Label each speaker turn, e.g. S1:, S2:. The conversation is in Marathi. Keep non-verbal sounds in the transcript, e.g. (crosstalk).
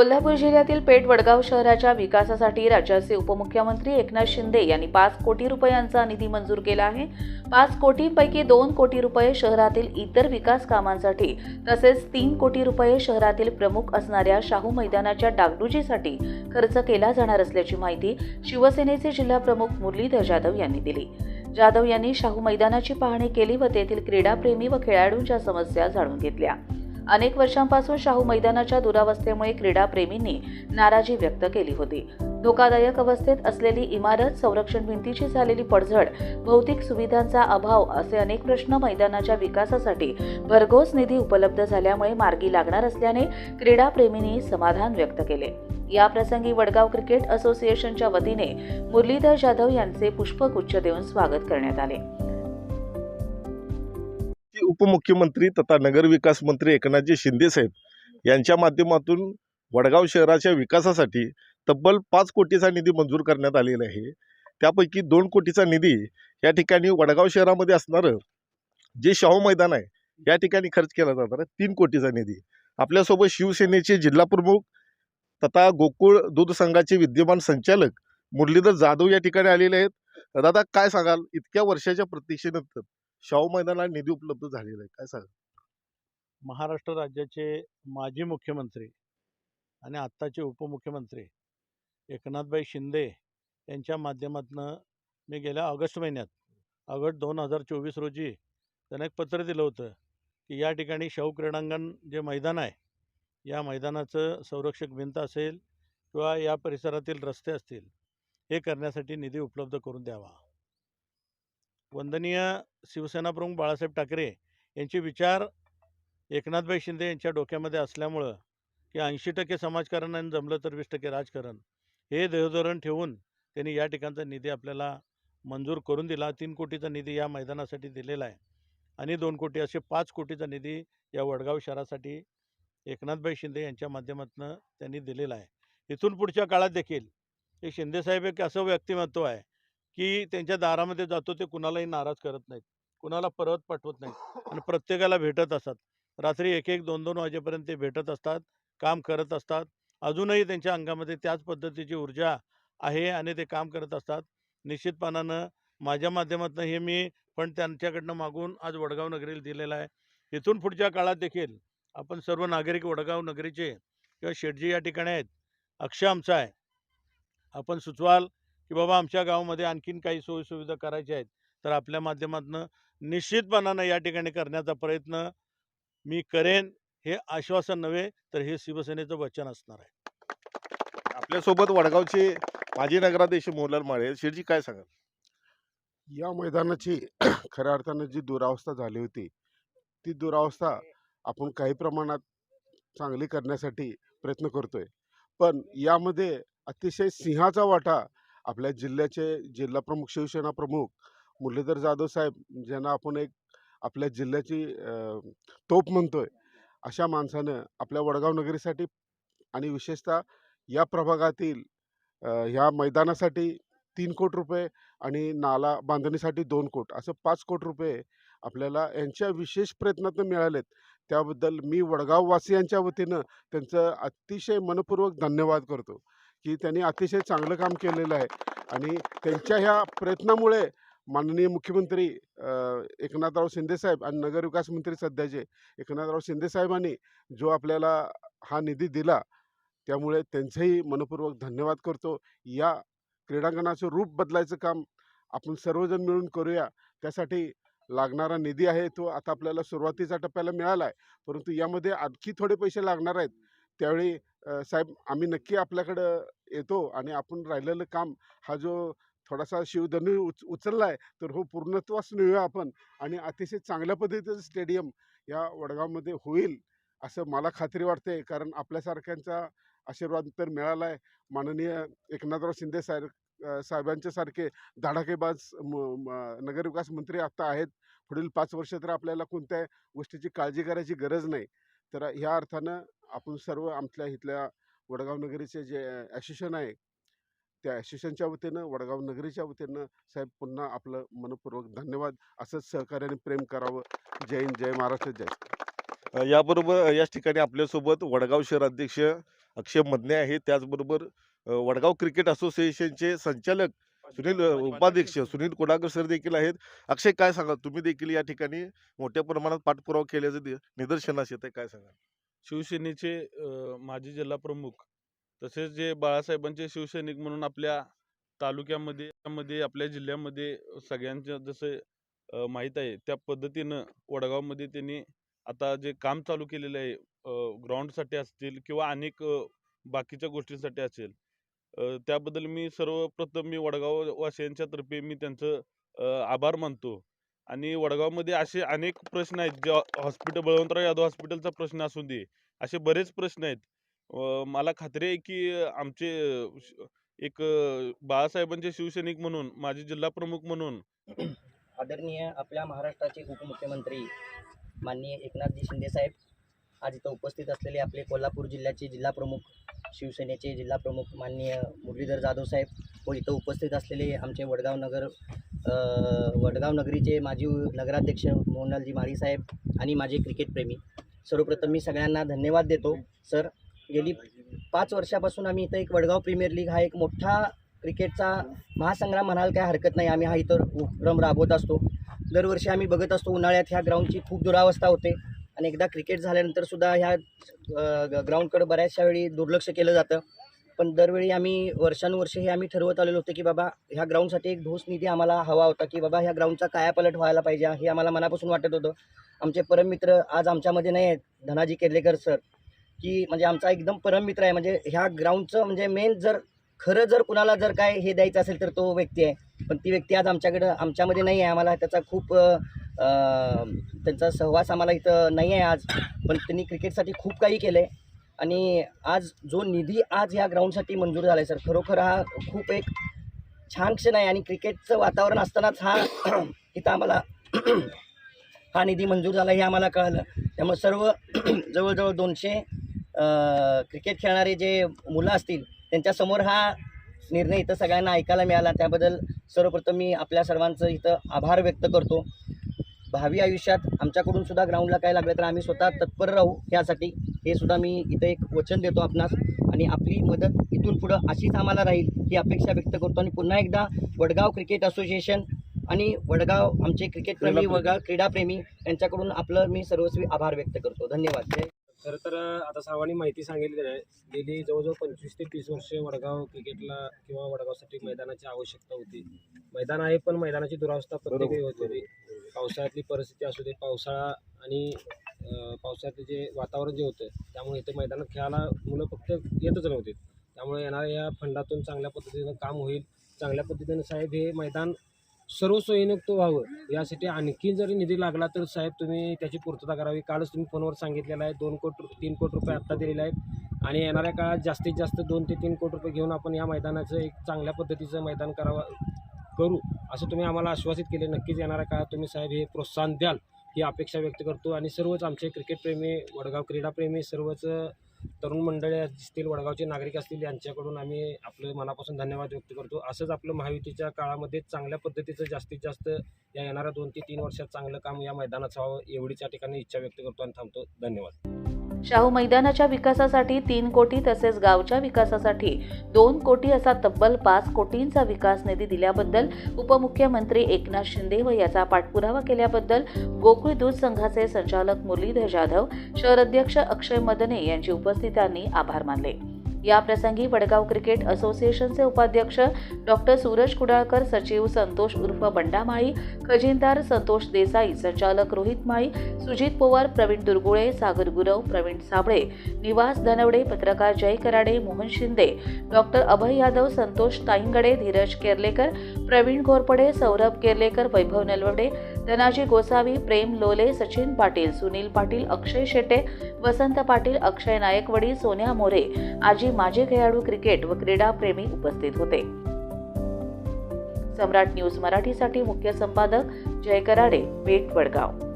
S1: कोल्हापूर जिल्ह्यातील पेठ वडगाव शहराच्या विकासासाठी राज्याचे उपमुख्यमंत्री एकनाथ शिंदे यांनी पाच कोटी रुपयांचा निधी मंजूर केला आहे. पाच कोटींपैकी दोन कोटी रुपये शहरातील इतर विकास कामांसाठी तसेच तीन कोटी रुपये शहरातील प्रमुख असणाऱ्या शाहू मैदानाच्या डागडुजीसाठी खर्च केला जाणार असल्याची माहिती शिवसेनेचे जिल्हाप्रमुख मुरलीधर जाधव यांनी दिली. जाधव यांनी शाहू मैदानाची पाहणी केली व तेथील क्रीडाप्रेमी व खेळाडूंच्या समस्या जाणून घेतल्या. अनेक वर्षांपासून शाहू मैदानाच्या दुरावस्थेमुळे क्रीडाप्रेमींनी नाराजी व्यक्त केली होती. धोकादायक अवस्थेत असलेली इमारत संरक्षण भिंतीची झालेली पडझड भौतिक सुविधांचा अभाव असे अनेक प्रश्न मैदानाच्या विकासासाठी भरघोस निधी उपलब्ध झाल्यामुळे मार्गी लागणार असल्याने क्रीडाप्रेमींनी समाधान व्यक्त केले. या प्रसंगी वडगाव क्रिकेट असोसिएशनच्या वतीने मुरलीधर जाधव यांचे पुष्पगुच्छ देऊन स्वागत करण्यात आले.
S2: उपमुख्यमंत्री तथा नगरविकास मंत्री एकनाथजी शिंदेसाहेब यांच्या माध्यमातून वडगाव शहराच्या विकासासाठी तब्बल पाच कोटीचा निधी मंजूर करण्यात आलेला आहे. त्यापैकी दोन कोटीचा निधी या ठिकाणी वडगाव शहरामध्ये असणारं जे शाहू मैदान आहे या ठिकाणी खर्च केला जाणार आहे. तीन कोटीचा निधी. आपल्यासोबत शिवसेनेचे जिल्हाप्रमुख तथा गोकुळ दूध संघाचे विद्यमान संचालक मुरलीधर जाधव या ठिकाणी आलेले आहेत. दादा काय सांगाल? इतक्या वर्षाच्या प्रतीक्षेनंतर शाहू मैदानाला निधी उपलब्ध झालेला आहे. काय सांगा
S3: महाराष्ट्र राज्याचे माजी मुख्यमंत्री आणि आत्ताचे उपमुख्यमंत्री एकनाथभाई शिंदे यांच्या माध्यमातून मी गेल्या ऑगस्ट महिन्यात ऑगस्ट दोन हजार चोवीस रोजी त्यांना एक पत्र दिलं होतं की या ठिकाणी शाहू क्रीडांगण जे मैदान आहे या मैदानाचं संरक्षक भिंत असेल किंवा या परिसरातील रस्ते असतील हे करण्यासाठी निधी उपलब्ध करून द्यावा. वंदनीय शिवसेना प्रमुख बाळासाहेब ठाकरे यांचे विचार एकनाथभाई शिंदे यांच्या डोक्यामध्ये असल्यामुळं की ऐंशी टक्के समाजकारण आणि जमलं तर वीस टक्के राजकारण हे देहधोरण ठेवून त्यांनी या ठिकाणचा निधी आपल्याला मंजूर करून दिला. तीन कोटीचा निधी या मैदानासाठी दिलेला आहे आणि दोन कोटी असे पाच कोटीचा निधी या वडगाव शहरासाठी एकनाथभाई शिंदे यांच्या माध्यमातून त्यांनी दिलेला आहे. इथून पुढच्या काळात देखील हे शिंदेसाहेब एक असं व्यक्तिमत्व आहे की त्यांच्या दारामध्ये जातो ते कुणालाही नाराज करत नाहीत. कुणाला परत पाठवत नाहीत आणि (laughs) प्रत्येकाला भेटत असतात. रात्री एक एक दोन दोन वाजेपर्यंत ते भेटत असतात काम करत असतात. अजूनही त्यांच्या अंगामध्ये त्याच पद्धतीची ऊर्जा आहे आणि ते काम करत असतात. निश्चितपणानं माझ्या माध्यमातून हे मी पण त्यांच्याकडनं मागून आज वडगाव नगरीला दिलेलं आहे. इथून पुढच्या काळात देखील आपण सर्व नागरिक वडगाव नगरीचे किंवा शेटजी या ठिकाणी आहेत. अक्ष आमचा आहे. आपण सुचवाल की बाबा आमच्या गावामध्ये आणखीन काही सोयीसुविधा करायच्या आहेत. तर आपल्या माध्यमातून निश्चितपणानं या ठिकाणी करण्याचा प्रयत्न मी करेन हे आश्वासन नव्हे तर हे शिवसेनेचं वचन असणार आहे.
S2: आपल्यासोबत वडगावचे माजी नगराध्यक्ष मोहनलाल माळे शेठजी काय सांगाल?
S4: या मैदानाची (clears throat) खऱ्या अर्थानं जी दुरावस्था झाली होती ती दुरावस्था आपण काही प्रमाणात चांगली करण्यासाठी प्रयत्न करतोय. पण यामध्ये अतिशय सिंहाचा वाटा आपल्या जिल्ह्याचे जिल्हा प्रमुख शिवसेना प्रमुख मुरलीधर जाधव साहेब ज्यांना आपण एक आपल्या जिल्ह्याची तोप म्हणतोय अशा माणसानं आपल्या वडगाव नगरीसाठी आणि विशेषतः या प्रभागातील ह्या मैदानासाठी तीन कोटी रुपये आणि नाला बांधणीसाठी दोन कोट असं पाच कोटी रुपये आपल्याला यांच्या विशेष प्रयत्नातून मिळालेत. त्याबद्दल मी वडगाववासियांच्या वतीनं त्यांचं अतिशय मनपूर्वक धन्यवाद करतो. की त्यांनी अतिशय चांगलं काम केलेलं आहे. आणि त्यांच्या ह्या प्रयत्नामुळे माननीय मुख्यमंत्री एकनाथराव शिंदेसाहेब आणि नगरविकास मंत्री सध्याचे एकनाथराव शिंदेसाहेबांनी जो आपल्याला हा निधी दिला त्यामुळे त्यांचंही मनपूर्वक धन्यवाद करतो. या क्रीडांगणाचं रूप बदलायचं काम आपण सर्वजण मिळून करूया. त्यासाठी लागणारा निधी आहे तो आता आपल्याला सुरुवातीच्या टप्प्याला मिळाला आहे परंतु यामध्ये आणखी थोडे पैसे लागणार आहेत. त्यावेळी साहेब आम्ही नक्की आपल्याकडं येतो आणि आपण राहिलेलं काम हा जो थोडासा शिवधनी उच उचलला आहे तर हो पूर्णत्वास नेऊया आपण आणि अतिशय चांगल्या पद्धतीचं स्टेडियम या वडगावमध्ये होईल असं मला खात्री वाटते. कारण आपल्यासारख्यांचा आशीर्वाद तर मिळाला आहे माननीय एकनाथराव शिंदे साहेब साहेबांच्यासारखे साहेबांच्या सारखे म- नगरविकास मंत्री आता आहेत. पुढील पाच वर्ष तर आपल्याला कोणत्या गोष्टीची काळजी करायची गरज नाही. तर ह्या अर्थानं आपण सर्व आमच्या इथल्या वडगाव नगरीचे जे ॲसोसिएशन आहे त्या ॲसोसिएशनच्या वतीनं वडगाव नगरीच्या वतीनं साहेब पुन्हा आपलं मनपूर्वक धन्यवाद. असंच सहकार्याने प्रेम करावं. जय हिंद जय महाराष्ट्र जय
S2: याबरोबर याच ठिकाणी आपल्यासोबत वडगाव शहराध्यक्ष अक्षय मदने आहे त्याचबरोबर वडगाव क्रिकेट असोसिएशनचे संचालक सुनील उपाध्यक्ष. सुनील कोडाकर सर देखील आहेत. अक्षय काय सांगा तुम्ही देखील या ठिकाणी मोठ्या प्रमाणात पाठपुरावा केल्याचं दि- निदर्शनास येत आहे काय सांगा
S3: शिवसेनेचे माजी जिल्हा प्रमुख तसेच जे बाळासाहेबांचे शिवसैनिक म्हणून आपल्या तालुक्यामध्ये मध्ये आपल्या जिल्ह्यामध्ये सगळ्यांच्या जसं माहीत आहे त्या पद्धतीनं वडगावमध्ये त्यांनी आता जे काम चालू केलेलं आहे ग्राउंडसाठी असतील किंवा अनेक बाकीच्या गोष्टींसाठी असेल त्याबद्दल मी सर्वप्रथम मी वडगाव वासियांच्या तर्फे मी त्यांचं आभार मानतो. आणि वडगावमध्ये असे अनेक प्रश्न आहेत जे हॉस्पिटल बळवंतराव यादव हॉस्पिटलचा प्रश्न असू दे असे बरेच प्रश्न आहेत. मला खात्री आहे की आमचे एक बाळासाहेबांचे शिवसैनिक म्हणून माझे जिल्हा प्रमुख म्हणून (clears throat)
S5: आदरणीय आपल्या महाराष्ट्राचे उपमुख्यमंत्री माननीय एकनाथजी शिंदेसाहेब आज इथं उपस्थित असलेले आपले कोल्हापूर जिल्ह्याचे जिल्हा प्रमुख शिवसेनेचे जिल्हा प्रमुख माननीय मुरलीधर जाधव साहेब व इथं उपस्थित असलेले आमचे वडगाव नगर वडगाव नगरीचे माजी नगराध्यक्ष मोहनलालजी माळी साहेब आणि माझे क्रिकेटप्रेमी सर्वप्रथम मी सगळ्यांना धन्यवाद देतो सर. गेली पाच वर्षापासून आम्ही इथं एक वडगाव प्रीमियर लीग हा एक मोठा क्रिकेटचा महासंग्राम म्हणाल काय हरकत नाही. आम्ही हा इतर उपक्रम राबवत असतो. दरवर्षी आम्ही बघत असतो उन्हाळ्यात ह्या ग्राउंडची खूप दुरावस्था होते आणि एकदा क्रिकेट झाल्यानंतर सुद्धा ह्या ग्राउंडकडे बऱ्याचशा वेळी दुर्लक्ष केलं जातं. पण दरवेळी आम्ही वर्षानुवर्षे हे आम्ही ठरवत आलेलो होतो की बाबा ह्या ग्राउंडसाठी एक ठोस निधी आम्हाला हवा होता की बाबा ह्या ग्राउंडचा कायापलट व्हायला पाहिजे हे आम्हाला मनापासून वाटत होतं. आमचे परममित्र आज आमच्यामध्ये नाही आहेत धनाजी केर्लेकर सर की म्हणजे आमचा एकदम परममित्र आहे. म्हणजे ह्या ग्राउंडचं म्हणजे मेन जर खरं जर कुणाला जर काय हे द्यायचं असेल तर तो व्यक्ती आहे. पण ती व्यक्ती आज आमच्याकडं आमच्यामध्ये नाही आहे आम्हाला त्याचा खूप त्यांचा सहवास आम्हाला इथं नाही आहे आज. पण त्यांनी क्रिकेटसाठी खूप काही केलं आहे आणि आज जो निधी आज ह्या ग्राउंडसाठी मंजूर झाला आहे सर खरोखर हा खूप एक छान क्षण आहे आणि क्रिकेटचं वातावरण असतानाच हा (clears throat) इथं आम्हाला (clears throat) हा निधी मंजूर झाला हे आम्हाला कळलं. त्यामुळे सर्व (clears throat) जवळजवळ दोनशे क्रिकेट खेळणारे जे मुलं असतील त्यांच्यासमोर हा निर्णय इथं सगळ्यांना ऐकायला मिळाला. त्याबद्दल सर्वप्रथम मी आपल्या सर्वांचं इथं आभार व्यक्त करतो. भावी आयुष्यात आमच्याकडून सुद्धा ग्राउंडला काय लागलं तर आम्ही स्वतः तत्पर राहू यासाठी. हे सुद्धा मी इथं एक वचन देतो आपणास. आणि आपली मदत इथून पुढं अशीच आम्हाला राहील ही अपेक्षा व्यक्त करतो. आणि पुन्हा एकदा वडगाव क्रिकेट असोसिएशन आणि वडगाव आमचे क्रिकेटप्रेमी. वडगाव क्रीडाप्रेमी यांच्याकडून आपलं मी सर्वस्वी आभार व्यक्त करतो. धन्यवाद.
S6: खरं तर आता सर्वांनी माहिती सांगितली आहे. गेली जवळजवळ पंचवीस ते तीस वर्षे वडगाव क्रिकेटला किंवा वडगावसाठी मैदानाची आवश्यकता होती. मैदान आहे पण मैदानाची दुरावस्था प्रत्येक होती. पावसाळ्यातली परिस्थिती असू दे पावसाळा आणि पावसाचं जे वातावरण जे होतं त्यामुळे इथे मैदानात खेळायला मुलं फक्त येतच नव्हते. त्यामुळे येणाऱ्या या फंडातून चांगल्या पद्धतीनं काम होईल. चांगल्या पद्धतीनं साहेब हे मैदान सर्व सोयीनुक्त व्हावं यासाठी आणखी जरी निधी लागला तर साहेब तुम्ही त्याची पूर्तता करावी. कालच तुम्ही फोनवर सांगितलेलं आहे दोन कोटी तीन कोटी रुपये आत्ता दिलेले आहेत. आणि येणाऱ्या काळात जास्तीत जास्त दोन ते तीन कोटी रुपये घेऊन आपण या मैदानाचं एक चांगल्या पद्धतीचं मैदान करावं करू असं तुम्ही आम्हाला आश्वासित केले. नक्कीच येणाऱ्या काळात तुम्ही साहेब हे प्रोत्साहन द्याल. ही अपेक्षा व्यक्त करतो आणि सर्वच आमचे क्रिकेटप्रेमी वडगाव क्रीडाप्रेमी सर्वच तरुण मंडळी असतील वडगावचे नागरिक असतील यांच्याकडून आम्ही आपलं मनापासून धन्यवाद व्यक्त करतो. असंच आपलं महायुतीच्या काळामध्ये चांगल्या पद्धतीचं जास्तीत जास्त या येणाऱ्या दोन ते तीन वर्षात चांगलं काम या मैदानात व्हावं एवढीच या ठिकाणी इच्छा व्यक्त करतो आणि थांबतो. धन्यवाद.
S1: शाहू मैदानाच्या विकासासाठी तीन कोटी तसेच गावच्या विकासासाठी दोन कोटी असा तब्बल पाच कोटींचा विकास निधी दिल्याबद्दल उपमुख्यमंत्री एकनाथ शिंदे व याचा पाठपुरावा केल्याबद्दल गोकुळ दूध संघाचे संचालक मुरलीधर जाधव शहर अध्यक्ष अक्षय मदने यांची उपस्थितांनी आभार मानले. या प्रसंगी वडगाव क्रिकेट असोसिएशनचे उपाध्यक्ष डॉक्टर सूरज कुडाळकर सचिव संतोष उर्फ बंडामाळी खजिनदार संतोष देसाई संचालक रोहित माळी सुजित पवार प्रवीण दुर्गुळे सागर गुरव प्रवीण साबळे निवास धनवडे पत्रकार जय कराडे मोहन शिंदे डॉक्टर अभय यादव संतोष ताईंगडे धीरज केरलेकर प्रवीण घोरपडे सौरभ केरलेकर वैभव नलवडे धनाजी गोसावी प्रेम लोले सचिन पाटील सुनील पाटील अक्षय शेटे वसंत पाटील अक्षय नायकवडी सोन्या मोरे आजी माजी खेळाडू क्रिकेट व क्रीडाप्रेमी उपस्थित होते. सम्राट न्यूज मराठीसाठी मुख्य संपादक जय कराडे पेठ वडगाव